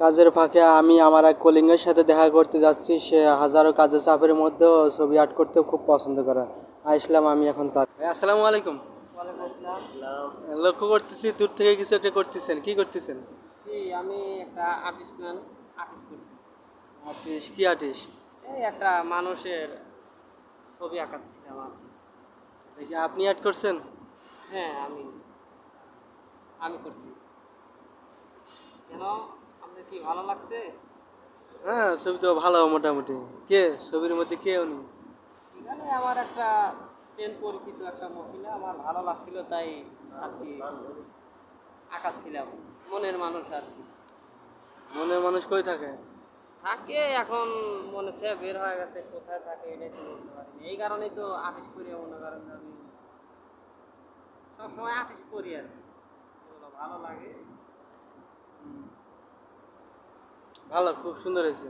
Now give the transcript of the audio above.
কাজের ফাঁকে আমি আমার এক কলিঙ্গের সাথে দেখা করতে যাচ্ছি। সে হাজারো কাজের চাপের মধ্যেও ছবি আর্ট করতেও খুব পছন্দ করে। আসলাম আমি এখন তার। আসসালামু আলাইকুম। লক্ষ্য করতেছি দূর থেকে কিছু একটা করতেছেন। কি করতেছেন? আমি একটা আর্টিস্ট ম্যান আর্টিস্ট আর্টিস্ট কি আর্টিস্ট এই একটা মানুষের ছবি আঁকাচ্ছিলাম আর। দেখি আপনি আর্ট করছেন? হ্যাঁ আমি। আমি করছি। কেন? কি ভালো লাগছে? হ্যাঁ ছবি তো ভালো মোটামুটি। কে? ছবির মধ্যে কে উনি? এখানে আমার একটা চেন পরিচিত একটা মহিলা আমার ভালো লাগছিল তাই আর কি আঁকাচ্ছিলাম। মনের মানুষ আর কি। মনের মানুষ কই থাকে? থাকে এখন মনে থেকে বের হয়ে গেছে কোথায় থাকে এটাই তো বলতে এই কারণেই তো আর্টিস্ট করি মনে করেন আমি সবসময় আর্টিস্ট করি আর কি। ভালো লাগে। ভালো খুব সুন্দর হয়েছে।